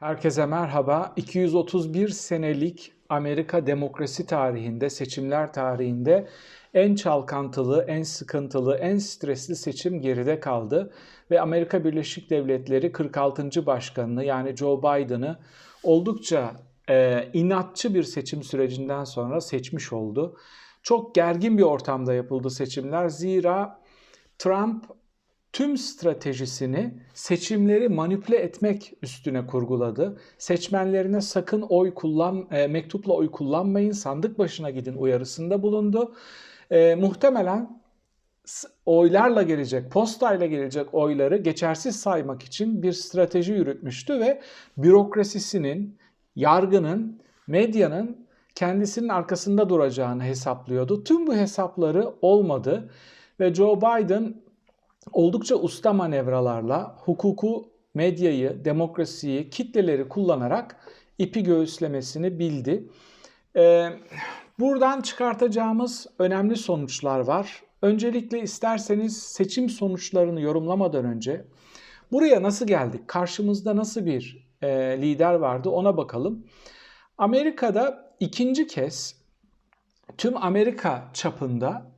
Herkese merhaba. 231 senelik Amerika demokrasi tarihinde, seçimler tarihinde en çalkantılı, en sıkıntılı, en stresli seçim geride kaldı ve Amerika Birleşik Devletleri 46. başkanını yani Joe Biden'ı oldukça e, inatçı bir seçim sürecinden sonra seçmiş oldu. Çok gergin bir ortamda yapıldı seçimler. Zira Trump tüm stratejisini seçimleri manipüle etmek üstüne kurguladı. Seçmenlerine sakın oy kullan, e, mektupla oy kullanmayın, sandık başına gidin uyarısında bulundu. E, muhtemelen oylarla gelecek, postayla gelecek oyları geçersiz saymak için bir strateji yürütmüştü ve bürokrasisinin, yargının, medyanın kendisinin arkasında duracağını hesaplıyordu. Tüm bu hesapları olmadı ve Joe Biden oldukça usta manevralarla hukuku, medyayı, demokrasiyi, kitleleri kullanarak ipi göğüslemesini bildi. Ee, buradan çıkartacağımız önemli sonuçlar var. Öncelikle isterseniz seçim sonuçlarını yorumlamadan önce buraya nasıl geldik? Karşımızda nasıl bir e, lider vardı ona bakalım. Amerika'da ikinci kez tüm Amerika çapında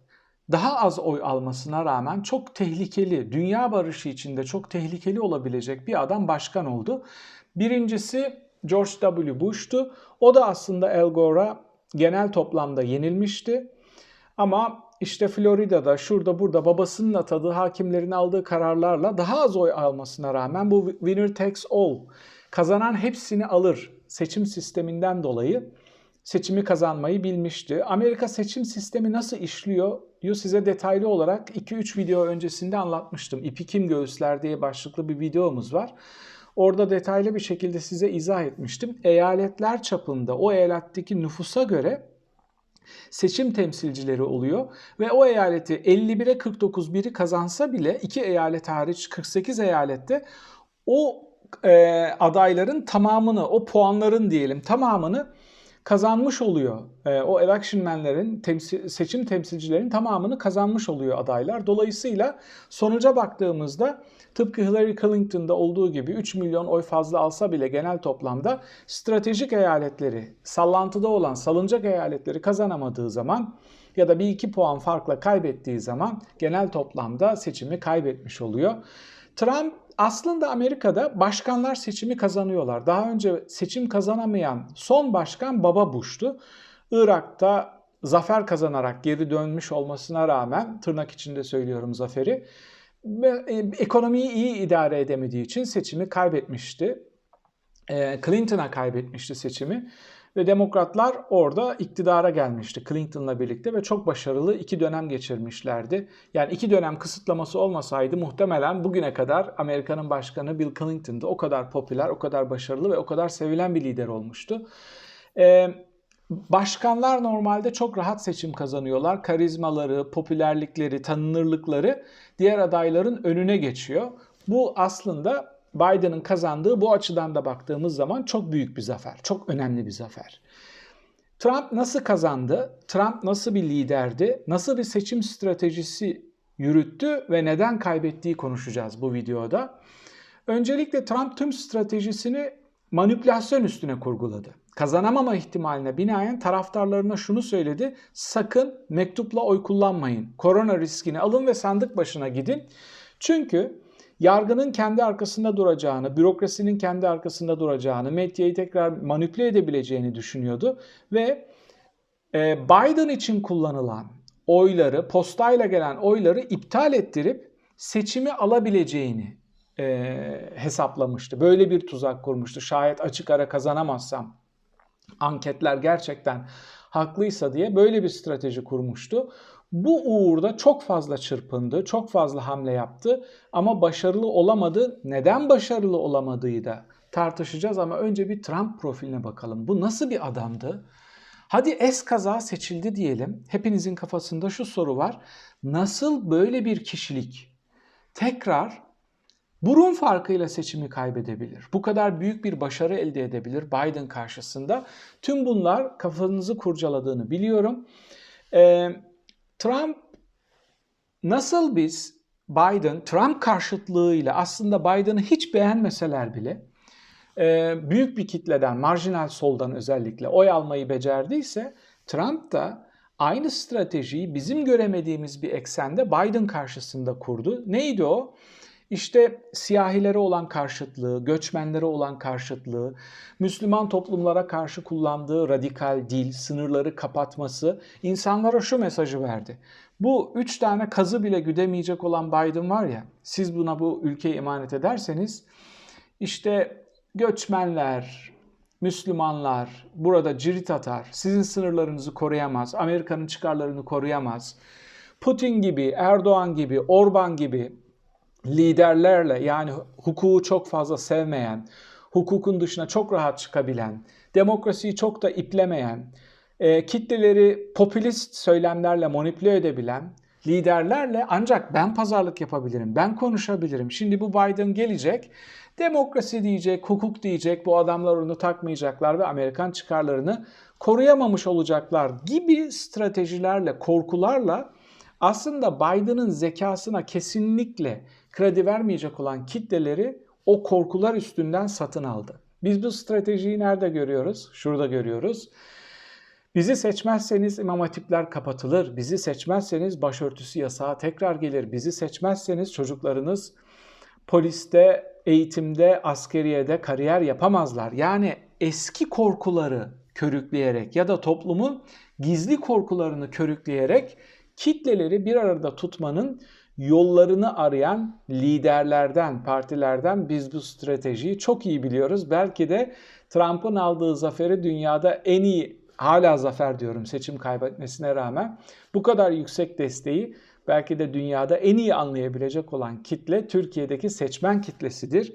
daha az oy almasına rağmen çok tehlikeli, dünya barışı içinde çok tehlikeli olabilecek bir adam başkan oldu. Birincisi George W. Bush'tu. O da aslında Al Gore'a genel toplamda yenilmişti. Ama işte Florida'da, şurada burada babasının atadığı hakimlerin aldığı kararlarla daha az oy almasına rağmen bu winner takes all, kazanan hepsini alır seçim sisteminden dolayı seçimi kazanmayı bilmişti. Amerika seçim sistemi nasıl işliyor size detaylı olarak 2-3 video öncesinde anlatmıştım. İpi kim göğüsler diye başlıklı bir videomuz var. Orada detaylı bir şekilde size izah etmiştim. Eyaletler çapında o eyaletteki nüfusa göre seçim temsilcileri oluyor ve o eyaleti 51'e 49 biri kazansa bile iki eyalet hariç 48 eyalette o e, adayların tamamını, o puanların diyelim tamamını kazanmış oluyor. E, o election menlerin, temsil, seçim temsilcilerin tamamını kazanmış oluyor adaylar. Dolayısıyla sonuca baktığımızda tıpkı Hillary Clinton'da olduğu gibi 3 milyon oy fazla alsa bile genel toplamda stratejik eyaletleri, sallantıda olan salıncak eyaletleri kazanamadığı zaman ya da bir iki puan farkla kaybettiği zaman genel toplamda seçimi kaybetmiş oluyor. Trump aslında Amerika'da başkanlar seçimi kazanıyorlar. Daha önce seçim kazanamayan son başkan Baba Bush'tu. Irak'ta zafer kazanarak geri dönmüş olmasına rağmen tırnak içinde söylüyorum zaferi e, ekonomiyi iyi idare edemediği için seçimi kaybetmişti. E, Clinton'a kaybetmişti seçimi. Ve demokratlar orada iktidara gelmişti Clinton'la birlikte ve çok başarılı iki dönem geçirmişlerdi. Yani iki dönem kısıtlaması olmasaydı muhtemelen bugüne kadar Amerika'nın başkanı Bill Clinton'dı. O kadar popüler, o kadar başarılı ve o kadar sevilen bir lider olmuştu. Ee, başkanlar normalde çok rahat seçim kazanıyorlar. Karizmaları, popülerlikleri, tanınırlıkları diğer adayların önüne geçiyor. Bu aslında Biden'ın kazandığı bu açıdan da baktığımız zaman çok büyük bir zafer. Çok önemli bir zafer. Trump nasıl kazandı? Trump nasıl bir liderdi? Nasıl bir seçim stratejisi yürüttü ve neden kaybettiği konuşacağız bu videoda. Öncelikle Trump tüm stratejisini manipülasyon üstüne kurguladı. Kazanamama ihtimaline binaen taraftarlarına şunu söyledi. Sakın mektupla oy kullanmayın. Korona riskini alın ve sandık başına gidin. Çünkü yargının kendi arkasında duracağını, bürokrasinin kendi arkasında duracağını, medyayı tekrar manipüle edebileceğini düşünüyordu ve e, Biden için kullanılan oyları, postayla gelen oyları iptal ettirip seçimi alabileceğini e, hesaplamıştı. Böyle bir tuzak kurmuştu. Şayet açık ara kazanamazsam anketler gerçekten haklıysa diye böyle bir strateji kurmuştu. Bu uğurda çok fazla çırpındı, çok fazla hamle yaptı ama başarılı olamadı. Neden başarılı olamadığı da tartışacağız ama önce bir Trump profiline bakalım. Bu nasıl bir adamdı? Hadi es kaza seçildi diyelim. Hepinizin kafasında şu soru var. Nasıl böyle bir kişilik tekrar burun farkıyla seçimi kaybedebilir? Bu kadar büyük bir başarı elde edebilir Biden karşısında. Tüm bunlar kafanızı kurcaladığını biliyorum. Ee, Trump nasıl biz Biden Trump karşıtlığıyla aslında Biden'ı hiç beğenmeseler bile e, büyük bir kitleden, marjinal soldan özellikle oy almayı becerdiyse Trump da aynı stratejiyi bizim göremediğimiz bir eksende Biden karşısında kurdu. Neydi o? İşte siyahilere olan karşıtlığı, göçmenlere olan karşıtlığı, Müslüman toplumlara karşı kullandığı radikal dil, sınırları kapatması insanlara şu mesajı verdi. Bu üç tane kazı bile güdemeyecek olan Biden var ya, siz buna bu ülkeyi emanet ederseniz işte göçmenler, Müslümanlar burada cirit atar, sizin sınırlarınızı koruyamaz, Amerika'nın çıkarlarını koruyamaz. Putin gibi, Erdoğan gibi, Orban gibi liderlerle yani hukuku çok fazla sevmeyen, hukukun dışına çok rahat çıkabilen, demokrasiyi çok da iplemeyen, e, kitleleri popülist söylemlerle manipüle edebilen liderlerle ancak ben pazarlık yapabilirim, ben konuşabilirim. Şimdi bu Biden gelecek, demokrasi diyecek, hukuk diyecek, bu adamlar onu takmayacaklar ve Amerikan çıkarlarını koruyamamış olacaklar gibi stratejilerle, korkularla aslında Biden'ın zekasına kesinlikle kredi vermeyecek olan kitleleri o korkular üstünden satın aldı. Biz bu stratejiyi nerede görüyoruz? Şurada görüyoruz. Bizi seçmezseniz imam hatipler kapatılır. Bizi seçmezseniz başörtüsü yasağı tekrar gelir. Bizi seçmezseniz çocuklarınız poliste, eğitimde, askeriyede kariyer yapamazlar. Yani eski korkuları körükleyerek ya da toplumun gizli korkularını körükleyerek kitleleri bir arada tutmanın yollarını arayan liderlerden, partilerden biz bu stratejiyi çok iyi biliyoruz. Belki de Trump'ın aldığı zaferi dünyada en iyi hala zafer diyorum seçim kaybetmesine rağmen bu kadar yüksek desteği belki de dünyada en iyi anlayabilecek olan kitle Türkiye'deki seçmen kitlesidir.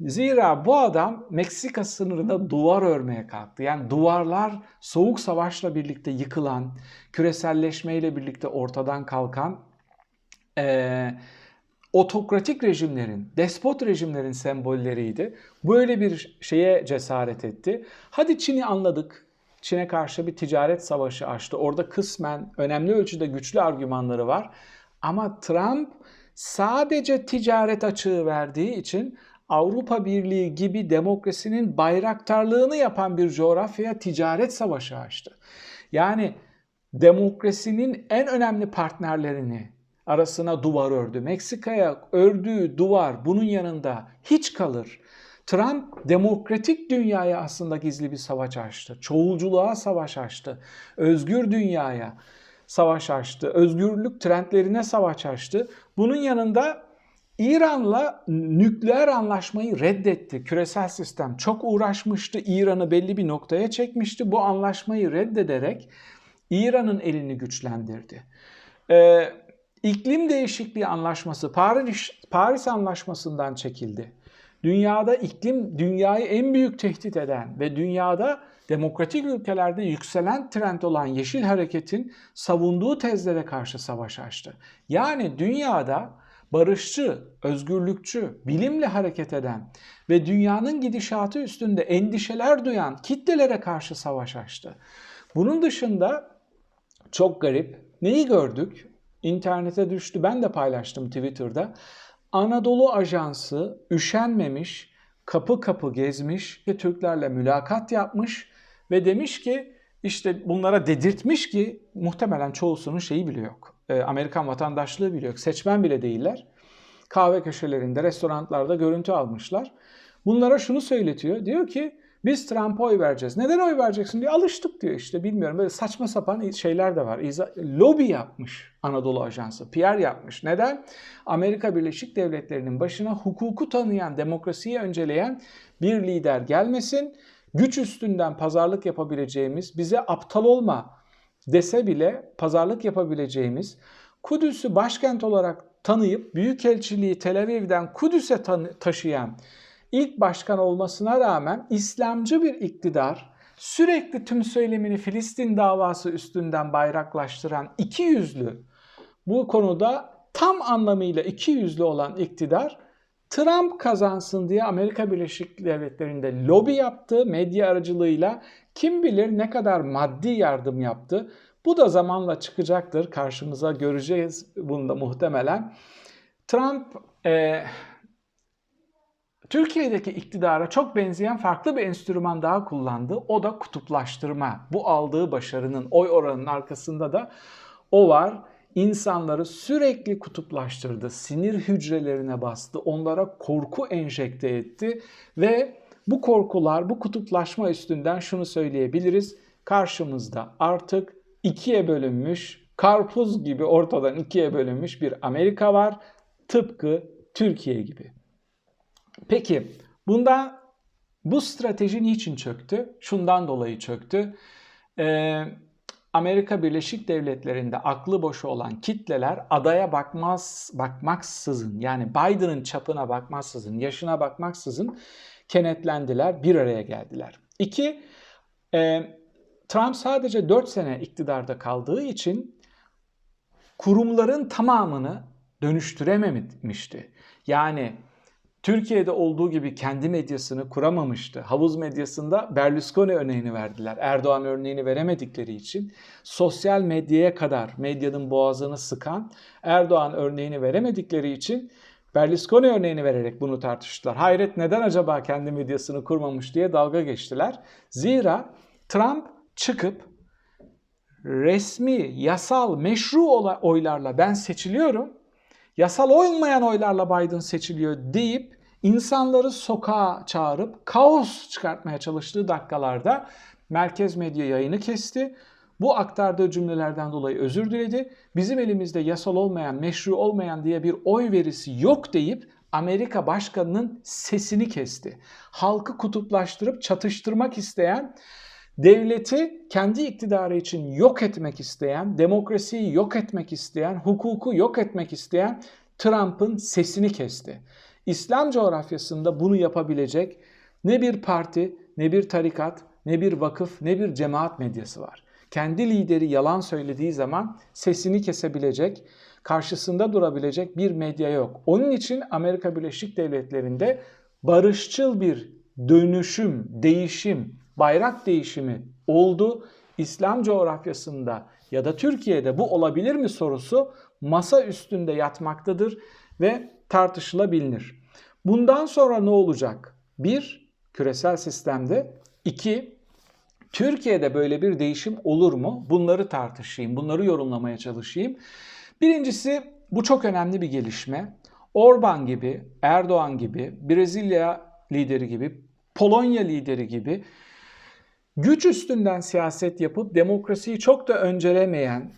Zira bu adam Meksika sınırında duvar örmeye kalktı. Yani duvarlar soğuk savaşla birlikte yıkılan, küreselleşmeyle birlikte ortadan kalkan e, otokratik rejimlerin, despot rejimlerin sembolleriydi. Böyle bir şeye cesaret etti. Hadi Çin'i anladık. Çin'e karşı bir ticaret savaşı açtı. Orada kısmen önemli ölçüde güçlü argümanları var. Ama Trump sadece ticaret açığı verdiği için Avrupa Birliği gibi demokrasinin bayraktarlığını yapan bir coğrafyaya ticaret savaşı açtı. Yani demokrasinin en önemli partnerlerini arasına duvar ördü. Meksika'ya ördüğü duvar bunun yanında hiç kalır. Trump demokratik dünyaya aslında gizli bir savaş açtı. Çoğulculuğa savaş açtı. Özgür dünyaya savaş açtı. Özgürlük trendlerine savaş açtı. Bunun yanında İran'la nükleer anlaşmayı reddetti. Küresel sistem çok uğraşmıştı. İran'ı belli bir noktaya çekmişti. Bu anlaşmayı reddederek İran'ın elini güçlendirdi. Ee, iklim değişikliği anlaşması Paris, Paris Anlaşması'ndan çekildi. Dünyada iklim dünyayı en büyük tehdit eden ve dünyada demokratik ülkelerde yükselen trend olan yeşil hareketin savunduğu tezlere karşı savaş açtı. Yani dünyada barışçı, özgürlükçü, bilimle hareket eden ve dünyanın gidişatı üstünde endişeler duyan kitlelere karşı savaş açtı. Bunun dışında çok garip neyi gördük? İnternete düştü. Ben de paylaştım Twitter'da. Anadolu Ajansı üşenmemiş, kapı kapı gezmiş ve Türklerle mülakat yapmış ve demiş ki işte bunlara dedirtmiş ki muhtemelen çoğusunun şeyi bile yok. E, Amerikan vatandaşlığı bile yok. Seçmen bile değiller. Kahve köşelerinde, restoranlarda görüntü almışlar. Bunlara şunu söyletiyor. Diyor ki biz Trump'a oy vereceğiz. Neden oy vereceksin diye alıştık diyor işte bilmiyorum. Böyle saçma sapan şeyler de var. Lobi yapmış Anadolu Ajansı. PR yapmış. Neden? Amerika Birleşik Devletleri'nin başına hukuku tanıyan, demokrasiyi önceleyen bir lider gelmesin. Güç üstünden pazarlık yapabileceğimiz, bize aptal olma dese bile pazarlık yapabileceğimiz, Kudüs'ü başkent olarak tanıyıp Büyükelçiliği Tel Aviv'den Kudüs'e taşıyan ilk başkan olmasına rağmen İslamcı bir iktidar sürekli tüm söylemini Filistin davası üstünden bayraklaştıran iki yüzlü bu konuda tam anlamıyla iki yüzlü olan iktidar Trump kazansın diye Amerika Birleşik Devletleri'nde lobi yaptı medya aracılığıyla. Kim bilir ne kadar maddi yardım yaptı. Bu da zamanla çıkacaktır. Karşımıza göreceğiz bunu da muhtemelen. Trump e, Türkiye'deki iktidara çok benzeyen farklı bir enstrüman daha kullandı. O da kutuplaştırma. Bu aldığı başarının oy oranının arkasında da o var. İnsanları sürekli kutuplaştırdı. Sinir hücrelerine bastı. Onlara korku enjekte etti ve bu korkular, bu kutuplaşma üstünden şunu söyleyebiliriz. Karşımızda artık ikiye bölünmüş, karpuz gibi ortadan ikiye bölünmüş bir Amerika var. Tıpkı Türkiye gibi. Peki bunda bu strateji niçin çöktü? Şundan dolayı çöktü. Ee, Amerika Birleşik Devletleri'nde aklı boşu olan kitleler adaya bakmaz bakmaksızın yani Biden'ın çapına bakmaksızın, yaşına bakmaksızın kenetlendiler, bir araya geldiler. İki, e, Trump sadece 4 sene iktidarda kaldığı için kurumların tamamını dönüştürememişti. Yani Türkiye'de olduğu gibi kendi medyasını kuramamıştı. Havuz medyasında Berlusconi örneğini verdiler. Erdoğan örneğini veremedikleri için sosyal medyaya kadar medyanın boğazını sıkan Erdoğan örneğini veremedikleri için Berlusconi örneğini vererek bunu tartıştılar. Hayret neden acaba kendi medyasını kurmamış diye dalga geçtiler. Zira Trump çıkıp resmi, yasal, meşru oylarla ben seçiliyorum, yasal olmayan oylarla Biden seçiliyor deyip insanları sokağa çağırıp kaos çıkartmaya çalıştığı dakikalarda merkez medya yayını kesti. Bu aktardığı cümlelerden dolayı özür diledi. Bizim elimizde yasal olmayan, meşru olmayan diye bir oy verisi yok deyip Amerika başkanının sesini kesti. Halkı kutuplaştırıp çatıştırmak isteyen, devleti kendi iktidarı için yok etmek isteyen, demokrasiyi yok etmek isteyen, hukuku yok etmek isteyen Trump'ın sesini kesti. İslam coğrafyasında bunu yapabilecek ne bir parti, ne bir tarikat, ne bir vakıf, ne bir cemaat medyası var. Kendi lideri yalan söylediği zaman sesini kesebilecek, karşısında durabilecek bir medya yok. Onun için Amerika Birleşik Devletleri'nde barışçıl bir dönüşüm, değişim, bayrak değişimi oldu. İslam coğrafyasında ya da Türkiye'de bu olabilir mi sorusu masa üstünde yatmaktadır ve tartışılabilir. Bundan sonra ne olacak? Bir, küresel sistemde. iki Türkiye'de böyle bir değişim olur mu? Bunları tartışayım, bunları yorumlamaya çalışayım. Birincisi bu çok önemli bir gelişme. Orban gibi, Erdoğan gibi, Brezilya lideri gibi, Polonya lideri gibi güç üstünden siyaset yapıp demokrasiyi çok da öncelemeyen,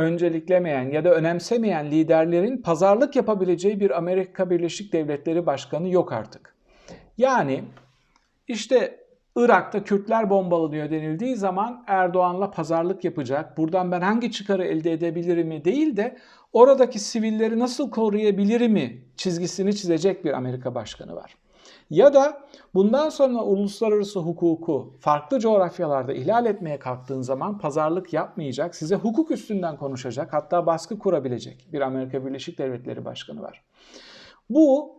önceliklemeyen ya da önemsemeyen liderlerin pazarlık yapabileceği bir Amerika Birleşik Devletleri Başkanı yok artık. Yani işte Irak'ta Kürtler bombalanıyor denildiği zaman Erdoğan'la pazarlık yapacak. Buradan ben hangi çıkarı elde edebilirim değil de oradaki sivilleri nasıl koruyabilirim çizgisini çizecek bir Amerika başkanı var. Ya da bundan sonra uluslararası hukuku farklı coğrafyalarda ihlal etmeye kalktığın zaman pazarlık yapmayacak, size hukuk üstünden konuşacak, hatta baskı kurabilecek bir Amerika Birleşik Devletleri Başkanı var. Bu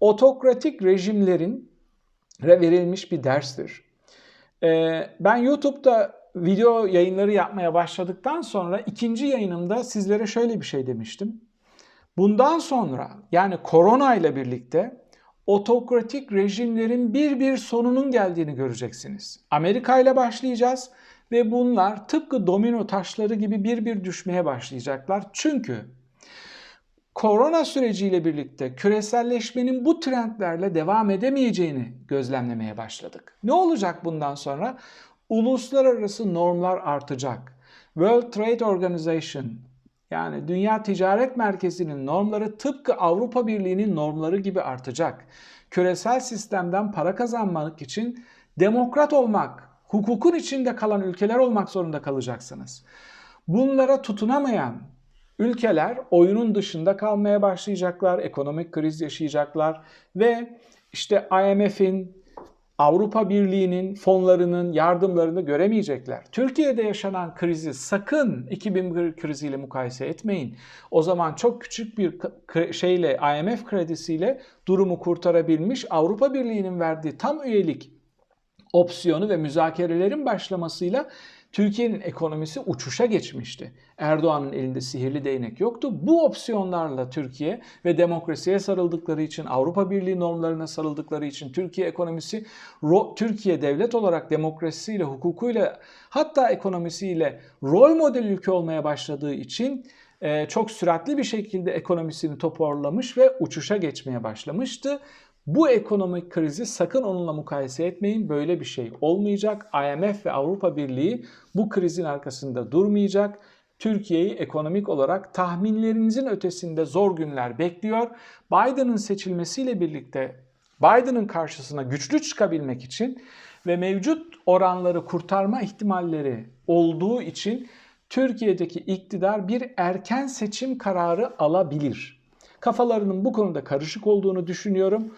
otokratik rejimlerin verilmiş bir derstir. Ee, ben YouTube'da video yayınları yapmaya başladıktan sonra ikinci yayınımda sizlere şöyle bir şey demiştim. Bundan sonra yani korona ile birlikte otokratik rejimlerin bir bir sonunun geldiğini göreceksiniz. Amerika ile başlayacağız ve bunlar tıpkı domino taşları gibi bir bir düşmeye başlayacaklar. Çünkü korona süreciyle birlikte küreselleşmenin bu trendlerle devam edemeyeceğini gözlemlemeye başladık. Ne olacak bundan sonra? Uluslararası normlar artacak. World Trade Organization, yani Dünya Ticaret Merkezi'nin normları tıpkı Avrupa Birliği'nin normları gibi artacak. Küresel sistemden para kazanmak için demokrat olmak, hukukun içinde kalan ülkeler olmak zorunda kalacaksınız. Bunlara tutunamayan ülkeler oyunun dışında kalmaya başlayacaklar, ekonomik kriz yaşayacaklar ve işte IMF'in, Avrupa Birliği'nin fonlarının yardımlarını göremeyecekler. Türkiye'de yaşanan krizi sakın 2001 kriziyle mukayese etmeyin. O zaman çok küçük bir şeyle IMF kredisiyle durumu kurtarabilmiş Avrupa Birliği'nin verdiği tam üyelik opsiyonu ve müzakerelerin başlamasıyla Türkiye'nin ekonomisi uçuşa geçmişti. Erdoğan'ın elinde sihirli değnek yoktu. Bu opsiyonlarla Türkiye ve demokrasiye sarıldıkları için, Avrupa Birliği normlarına sarıldıkları için Türkiye ekonomisi, Türkiye devlet olarak demokrasisiyle, hukukuyla hatta ekonomisiyle rol model ülke olmaya başladığı için çok süratli bir şekilde ekonomisini toparlamış ve uçuşa geçmeye başlamıştı. Bu ekonomik krizi sakın onunla mukayese etmeyin. Böyle bir şey olmayacak. IMF ve Avrupa Birliği bu krizin arkasında durmayacak. Türkiye'yi ekonomik olarak tahminlerinizin ötesinde zor günler bekliyor. Biden'ın seçilmesiyle birlikte Biden'ın karşısına güçlü çıkabilmek için ve mevcut oranları kurtarma ihtimalleri olduğu için Türkiye'deki iktidar bir erken seçim kararı alabilir. Kafalarının bu konuda karışık olduğunu düşünüyorum.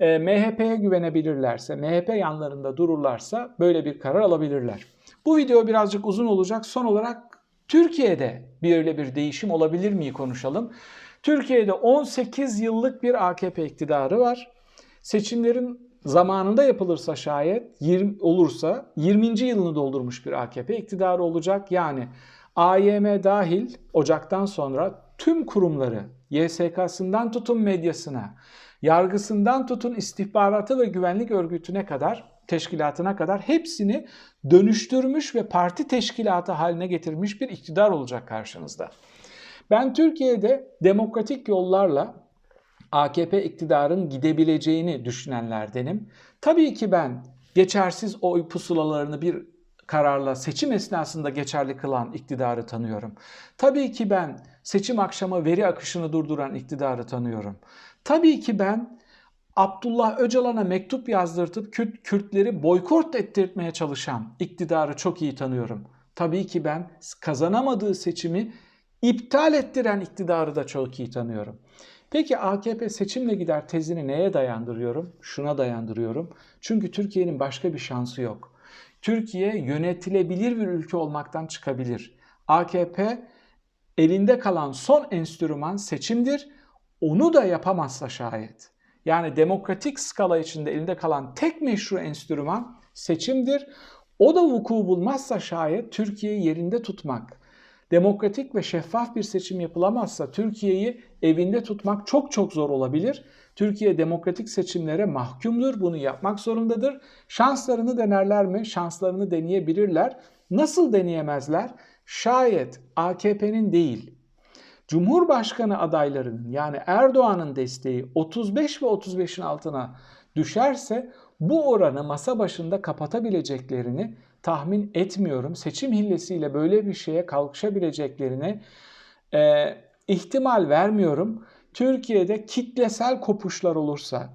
E, MHP'ye güvenebilirlerse, MHP yanlarında dururlarsa böyle bir karar alabilirler. Bu video birazcık uzun olacak. Son olarak Türkiye'de böyle bir değişim olabilir mi konuşalım. Türkiye'de 18 yıllık bir AKP iktidarı var. Seçimlerin zamanında yapılırsa şayet 20 olursa 20. yılını doldurmuş bir AKP iktidarı olacak. Yani AYM dahil Ocak'tan sonra tüm kurumları YSK'sından tutun medyasına, yargısından tutun istihbaratı ve güvenlik örgütüne kadar, teşkilatına kadar hepsini dönüştürmüş ve parti teşkilatı haline getirmiş bir iktidar olacak karşınızda. Ben Türkiye'de demokratik yollarla AKP iktidarın gidebileceğini düşünenlerdenim. Tabii ki ben geçersiz oy pusulalarını bir kararla seçim esnasında geçerli kılan iktidarı tanıyorum. Tabii ki ben seçim akşamı veri akışını durduran iktidarı tanıyorum. Tabii ki ben Abdullah Öcalan'a mektup yazdırtıp Kürt, Kürtleri boykot ettirmeye çalışan iktidarı çok iyi tanıyorum. Tabii ki ben kazanamadığı seçimi iptal ettiren iktidarı da çok iyi tanıyorum. Peki AKP seçimle gider tezini neye dayandırıyorum? Şuna dayandırıyorum. Çünkü Türkiye'nin başka bir şansı yok. Türkiye yönetilebilir bir ülke olmaktan çıkabilir. AKP elinde kalan son enstrüman seçimdir. Onu da yapamazsa şayet. Yani demokratik skala içinde elinde kalan tek meşru enstrüman seçimdir. O da vuku bulmazsa şayet Türkiye'yi yerinde tutmak, demokratik ve şeffaf bir seçim yapılamazsa Türkiye'yi evinde tutmak çok çok zor olabilir. Türkiye demokratik seçimlere mahkumdur. Bunu yapmak zorundadır. Şanslarını denerler mi? Şanslarını deneyebilirler. Nasıl deneyemezler? Şayet AKP'nin değil, Cumhurbaşkanı adaylarının yani Erdoğan'ın desteği 35 ve 35'in altına düşerse bu oranı masa başında kapatabileceklerini tahmin etmiyorum. Seçim hillesiyle böyle bir şeye kalkışabileceklerine e, ihtimal vermiyorum. Türkiye'de kitlesel kopuşlar olursa,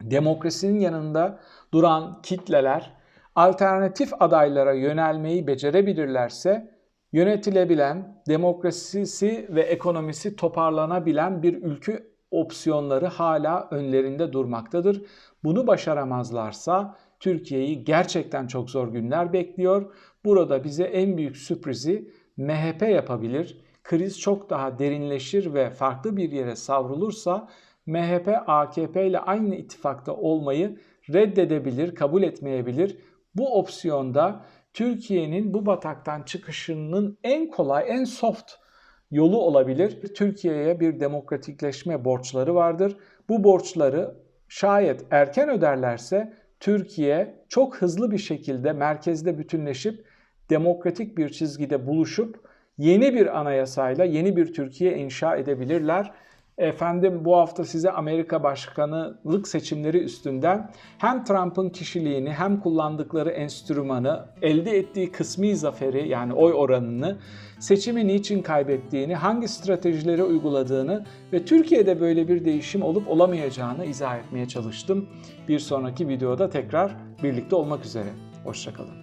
demokrasinin yanında duran kitleler alternatif adaylara yönelmeyi becerebilirlerse yönetilebilen, demokrasisi ve ekonomisi toparlanabilen bir ülke opsiyonları hala önlerinde durmaktadır. Bunu başaramazlarsa Türkiye'yi gerçekten çok zor günler bekliyor. Burada bize en büyük sürprizi MHP yapabilir. Kriz çok daha derinleşir ve farklı bir yere savrulursa MHP AKP ile aynı ittifakta olmayı reddedebilir, kabul etmeyebilir. Bu opsiyonda Türkiye'nin bu bataktan çıkışının en kolay, en soft yolu olabilir. Türkiye'ye bir demokratikleşme borçları vardır. Bu borçları şayet erken öderlerse Türkiye çok hızlı bir şekilde merkezde bütünleşip demokratik bir çizgide buluşup yeni bir anayasayla yeni bir Türkiye inşa edebilirler. Efendim bu hafta size Amerika başkanılık seçimleri üstünden hem Trump'ın kişiliğini hem kullandıkları enstrümanı, elde ettiği kısmi zaferi yani oy oranını, seçimi niçin kaybettiğini, hangi stratejileri uyguladığını ve Türkiye'de böyle bir değişim olup olamayacağını izah etmeye çalıştım. Bir sonraki videoda tekrar birlikte olmak üzere. Hoşçakalın.